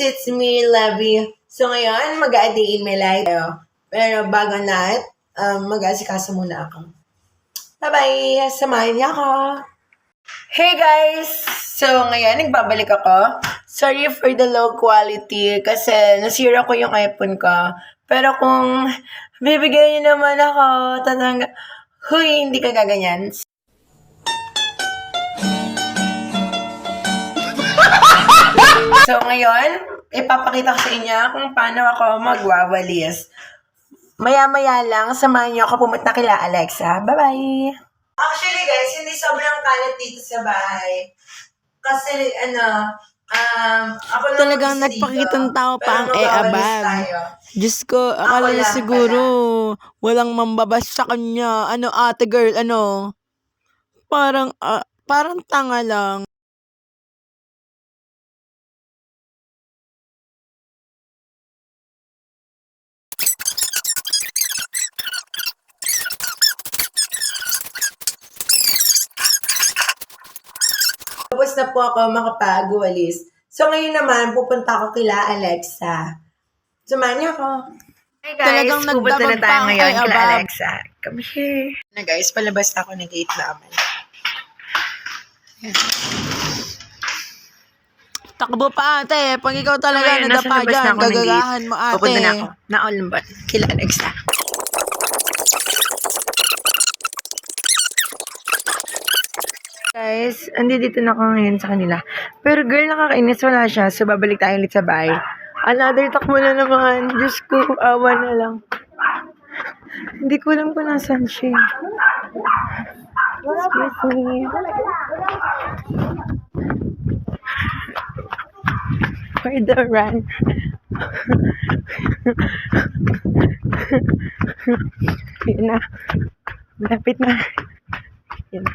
it's me, Levy. So ngayon, mag a in my life tayo. Pero bago na, um, mag-asikaso muna ako. Bye-bye! Samahan niya ako! Hey guys! So ngayon, nagbabalik ako. Sorry for the low quality kasi nasira ko yung iPhone ko. Pero kung bibigyan niyo naman ako, tatang... Huy, hindi ka gaganyan. So ngayon, ipapakita ko sa inyo kung paano ako magwawalis. Maya-maya lang, samahan niyo ako pumunta kila Alexa. Bye-bye! Actually guys, hindi sobrang kalat dito sa bahay. Kasi ano, um, ako lang Talagang nagpakitang tao pa ang e-abag. Diyos ko, akala niya siguro walang mambabas sa kanya. Ano, ate girl, ano? Parang, ah, parang tanga lang. Na po ako makapag-walis. So ngayon naman, pupunta ako kila Alexa. Samahan niyo ako. Hey Talagang pupunta na tayo pa ngayon kay kila Abab. Alexa. Come here. Na guys, palabas na ako ng gate namin. Takbo pa ate. Pag ikaw talaga nasa nadapa na dyan, gagagahan mo ate. Pupunta na ako. Na-all ba? Kila Alexa. Guys, andi dito na ako ngayon sa kanila. Pero girl, nakakainis. Wala siya. So, babalik tayo ulit sa bahay. Another takbo na naman. Diyos ko, awa na lang. Hindi ko alam kung nasan siya. Excuse me. Where the run? Yun na. Malapit na. Yun.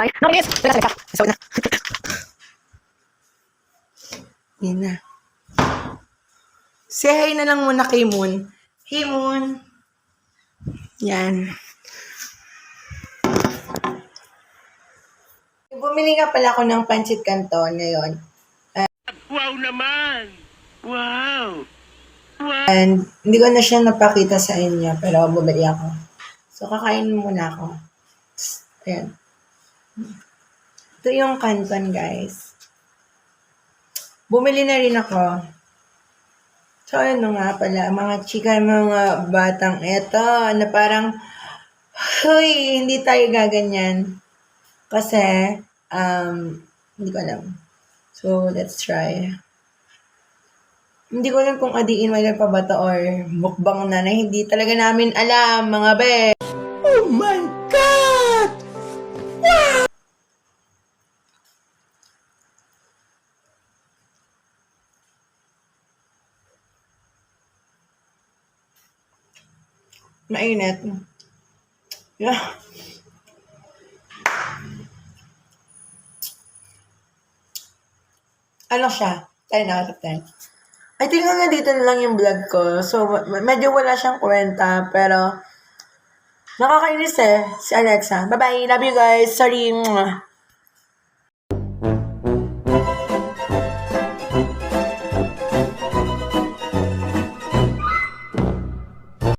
Ano ba? Nakalinis! Teka, teka. So, na. Yan na. Say hi na lang muna kay Moon. Hey, Moon. Yan. Bumili nga pala ako ng pancit canton ngayon. Wow naman! Wow! And hindi ko na siya napakita sa inyo, pero bumili ako. So, kakain muna ako. Ayan. Ito yung canton, guys. Bumili na rin ako. So, ano nga pala, mga chika, mga batang eto, na parang, huy, hindi tayo gaganyan. Kasi, um, hindi ko alam. So, let's try. Hindi ko alam kung adiin may pa ba to or mukbang na na hindi talaga namin alam, mga be. Oh my God! Mainit. Yeah. Ano siya? 10 out of 10. I think hanggang dito na lang yung vlog ko. So, medyo wala siyang kwenta, pero nakakainis eh, si Alexa. Bye-bye. Love you guys. Sorry.